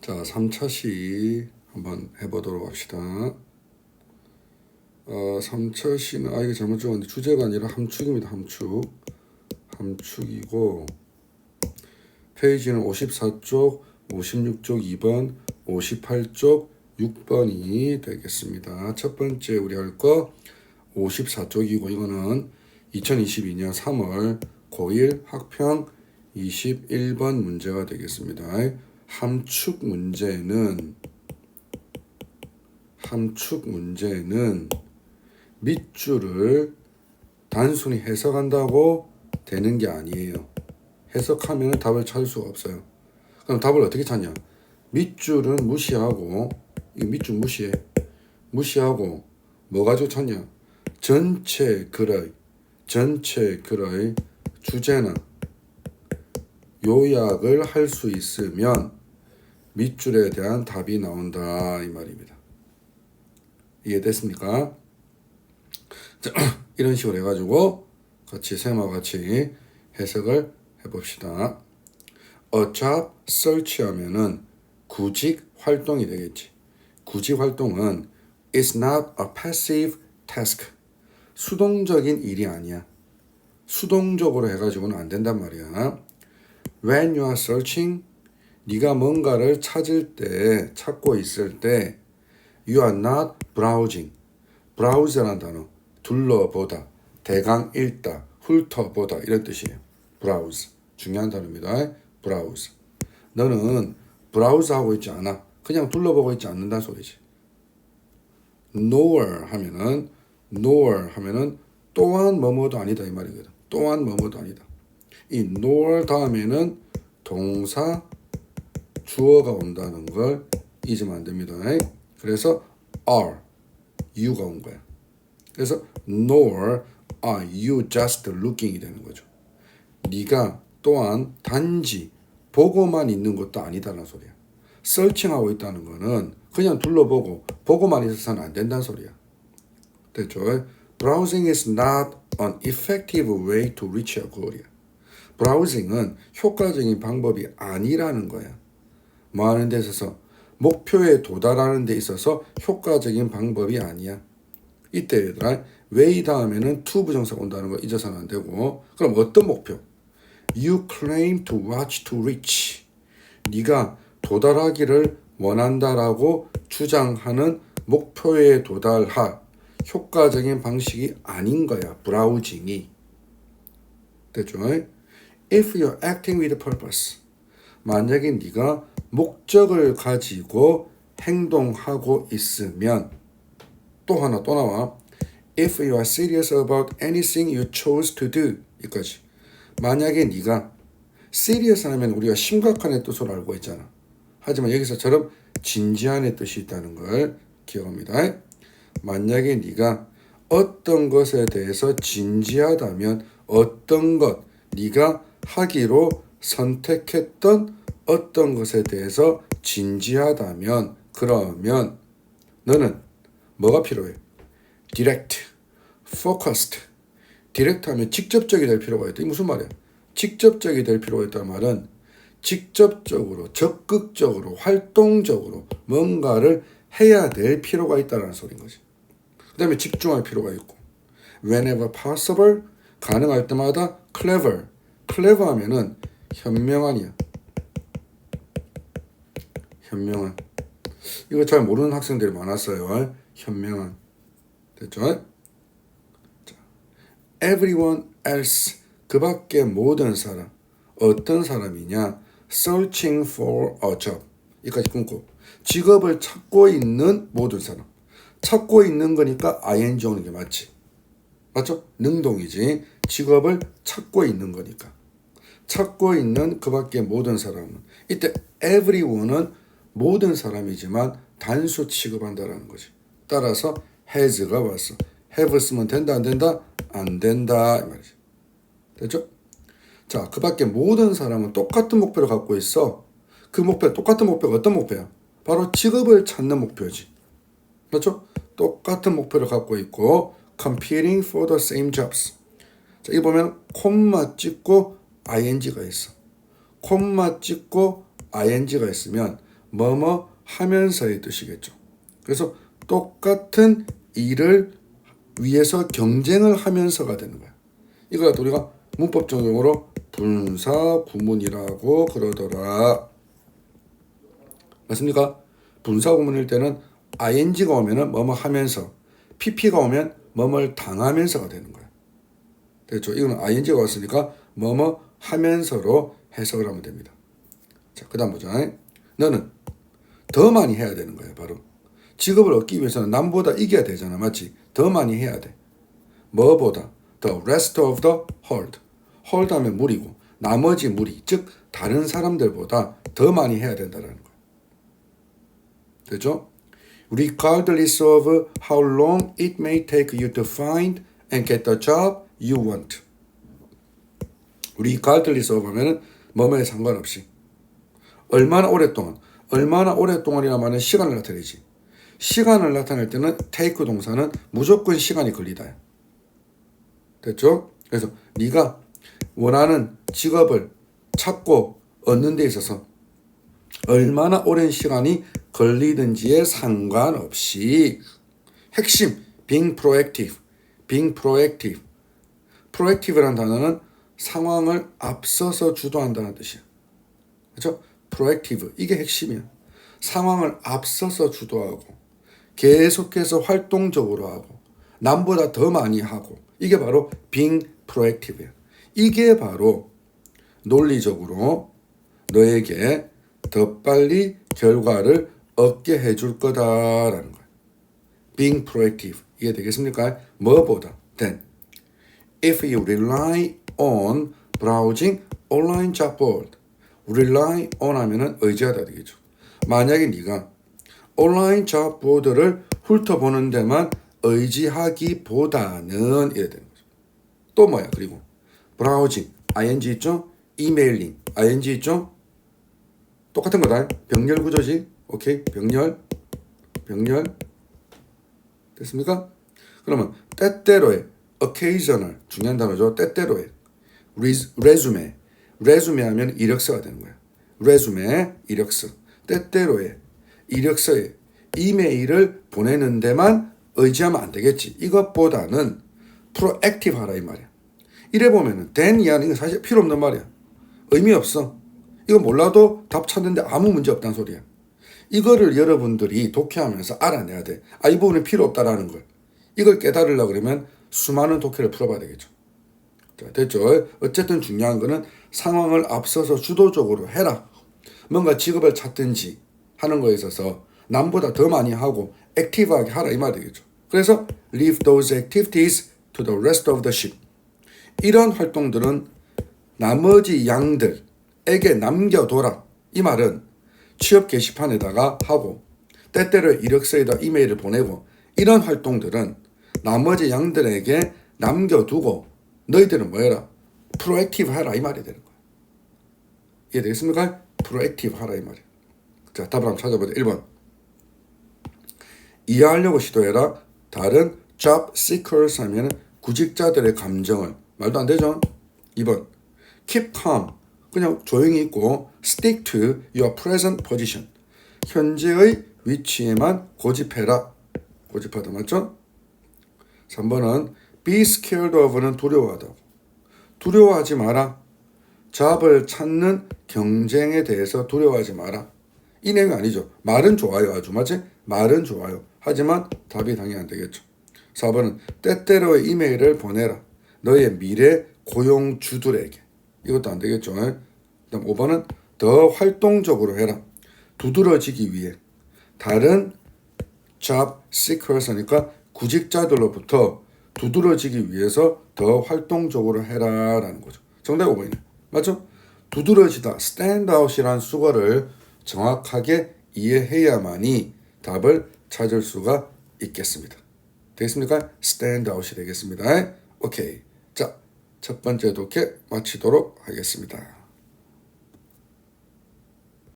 자, 3차 시 한번 해보도록 합시다. 어, 3차 시는, 아, 이거 잘못 적었는데, 주제가 아니라 함축입니다. 함축. 함축이고, 페이지는 54쪽, 56쪽 2번, 58쪽 6번이 되겠습니다. 첫 번째 우리 할 거 54쪽이고, 이거는 2022년 3월 고1 학평 21번 문제가 되겠습니다. 함축 문제는 함축 문제는 밑줄을 단순히 해석한다고 되는 게 아니에요. 해석하면 답을 찾을 수가 없어요. 그럼 답을 어떻게 찾냐? 밑줄은 무시하고 이 밑줄 무시해. 무시하고 뭐 가지고 찾냐? 전체 글의 전체 글의 주제나 요약을 할 수 있으면 밑줄에 대한 답이 나온다 이 말입니다. 이해됐습니까? 자, 이런 식으로 해가지고 같이 쌤하고 같이 해석을 해봅시다. Job search하면은 구직 활동이 되겠지. 구직 활동은 is not a passive task. 수동적인 일이 아니야. 수동적으로 해가지고는 안 된단 말이야. When you are searching, 네가 뭔가를 찾을 때, 찾고 있을 때, you are not browsing. browse라는 단어, 둘러보다, 대강 읽다, 훑어보다 이런 뜻이에요. browse. 중요한 단어입니다. browse. 너는 browse 하고 있지 않아. 그냥 둘러보고 있지 않는다는 소리지. nor 하면은 nor 하면은 또한 뭐뭐도 아니다 이 말이거든. 또한 뭐뭐도 아니다. 이 nor 다음에는 동사 주어가 온다는 걸 잊으면 안 됩니다. 그래서 are you가 온 거야. 그래서 nor are you just looking이 되는 거죠. 네가 또한 단지 보고만 있는 것도 아니다라는 소리야. 설칭하고 있다는 거는 그냥 둘러보고 보고만 있어서는 안 된다는 소리야. 됐죠? Browsing is not an effective way to reach a goal이야. 브라우징은 효과적인 방법이 아니라는 거야. 뭐 하는 데 있어서 목표에 도달하는 데 있어서 효과적인 방법이 아니야. 이때 얘들아 way 다음에는 to 부정사가 온다는 거 잊어서는 안 되고 그럼 어떤 목표? You claim to watch to reach. 네가 도달하기를 원한다라고 주장하는 목표에 도달할 효과적인 방식이 아닌 거야. 브라우징이. 됐죠? If you're acting with purpose. 만약에 네가 목적을 가지고 행동하고 있으면 또 하나 또 나와. If you are serious about anything you chose to do. 이까지. 만약에 네가 serious 하면 우리가 심각한의 뜻으로 알고 있잖아. 하지만 여기서처럼 진지한의 뜻이 있다는 걸 기억합니다. 만약에 네가 어떤 것에 대해서 진지하다면 어떤 것 네가 하기로 선택했던 어떤 것에 대해서 진지하다면 그러면 너는 뭐가 필요해? direct, focused. 디렉트 하면 직접적이 될 필요가 있다. 이 무슨 말이야? 직접적이 될 필요가 있다는 말은 직접적으로, 적극적으로, 활동적으로 뭔가를 해야 될 필요가 있다는 소리인 거지. 그 다음에 집중할 필요가 있고 whenever possible, 가능할 때마다 clever, clever 하면은 현명한이야. 현명한. 이거 잘 모르는 학생들이 많았어요. 현명한. 됐죠? 자, everyone else 그 밖에 모든 사람 어떤 사람이냐? searching for a job 이까지 끊고 직업을 찾고 있는 모든 사람 찾고 있는 거니까 ing 오는 게 맞지 맞죠? 능동이지 직업을 찾고 있는 거니까 찾고 있는 그 밖에 모든 사람은 이때 everyone은 모든 사람이지만 단수 취급한다라는 거지 따라서 has가 왔어 have 쓰면 된다 안 된다? 안 된다 이 말이지 됐죠? 자, 그 밖에 모든 사람은 똑같은 목표를 갖고 있어. 그 목표, 똑같은 목표가 어떤 목표야? 바로 직업을 찾는 목표지. 맞죠? 똑같은 목표를 갖고 있고, competing for the same jobs. 자, 이 보면, 콤마 찍고 ing가 있어. 콤마 찍고 ing가 있으면, 뭐뭐 하면서의 뜻이겠죠. 그래서 똑같은 일을 위해서 경쟁을 하면서가 되는 거야. 이걸 우리가 문법적으로 분사 구문이라고 그러더라. 맞습니까? 분사 구문일 때는 ing가 오면은 뭐뭐 하면서 pp가 오면 뭐뭘 당하면서가 되는 거야. 됐죠? 이거는 ing가 왔으니까 뭐뭐 하면서로 해석을 하면 됩니다. 자, 그다음 보자. 너는 더 많이 해야 되는 거야, 바로. 직업을 얻기 위해서는 남보다 이겨야 되잖아, 맞지? 더 많이 해야 돼. 뭐보다? The rest of the herd. herd 하면 무리고, 나머지 무리, 즉 다른 사람들보다 더 많이 해야 된다라는 거야. 됐죠? Regardless of how long it may take you to find and get the job you want. regardless of 하면은 뭐뭐에 상관없이 얼마나 오랫동안 얼마나 오랫동안이라 말은 시간을 나타내지 시간을 나타낼 때는 take 동사는 무조건 시간이 걸리다 됐죠? 그래서 네가 원하는 직업을 찾고 얻는 데 있어서 얼마나 오랜 시간이 걸리든지에 상관없이 핵심 being proactive, being proactive, proactive라는 단어는 상황을 앞서서 주도한다는 뜻이야. 그렇죠? Proactive 이게 핵심이야. 상황을 앞서서 주도하고 계속해서 활동적으로 하고 남보다 더 많이 하고 이게 바로 being proactive야. 이게 바로 논리적으로 너에게 더 빨리 결과를 얻게 해줄 거다라는 거야. being proactive 이해 되겠습니까? 뭐보다 then if you rely on browsing online job board rely on 하면은 의지하다 되겠죠. 만약에 네가 온라인 보드를 훑어보는 데만 의지하기보다는 이래 되는 거죠. 또 뭐야? 그리고 브라우징 ing 있죠? 이메일링 ing 있죠? 똑같은 거다. 병렬 구조지. 오케이. 병렬. 병렬. 됐습니까? 그러면 때때로의 occasional 중요한 단어죠. 때때로의 resume. Resume 하면 이력서가 되는 거야. resume 이력서. 때때로의 이력서에 이메일을 보내는 데만 의지하면 안 되겠지. 이것보다는 proactive 하라 이 말이야. 이래 보면은 then 이하는 사실 필요 없는 말이야. 의미 없어. 이거 몰라도 답 찾는데 아무 문제 없다는 소리야. 이거를 여러분들이 독해하면서 알아내야 돼. 아, 이 부분은 필요 없다라는 걸. 이걸 깨달으려고 그러면 수많은 독해를 풀어봐야 되겠죠. 자, 됐죠? 어쨌든 중요한 거는 상황을 앞서서 주도적으로 해라. 뭔가 직업을 찾든지 하는 거에 있어서 남보다 더 많이 하고 액티브하게 하라 이 말이 되겠죠. 그래서 leave those activities to the rest of the ship. 이런 활동들은 나머지 양들에게 남겨둬라. 이 말은 취업 게시판에다가 하고 때때로 이력서에다 이메일을 보내고 이런 활동들은 나머지 양들에게 남겨두고 너희들은 뭐해라? 프로액티브 하라 이 말이 되는 거야. 이해되겠습니까? 프로액티브 하라 이 말이야. 자, 답을 한번 찾아보자. 1번. 이해하려고 시도해라. 다른 job seekers 하면 구직자들의 감정을 말도 안 되죠. 2번. keep calm. 그냥 조용히 있고 stick to your present position. 현재의 위치에만 고집해라. 고집하다 맞죠? 3번은 be scared of는 두려워하다고. 두려워하지 마라. 잡을 찾는 경쟁에 대해서 두려워하지 마라. 이 내용이 아니죠. 말은 좋아요. 아주 맞지? 말은 좋아요. 하지만 답이 당연히 안 되겠죠. 4번은 때때로의 이메일을 보내라. 너의 미래 고용주들에게. 이것도 안 되겠죠. 그다음 5번은 더 활동적으로 해라. 두드러지기 위해. 다른 job seekers니까 구직자들로부터 두드러지기 위해서 더 활동적으로 해라라는 거죠. 정답 5번이네. 맞죠? 두드러지다, stand out이란 수거를 정확하게 이해해야만이 답을 찾을 수가 있겠습니다. 되겠습니까? stand out이 되겠습니다. 오케이. 자, 첫 번째 독해 마치도록 하겠습니다.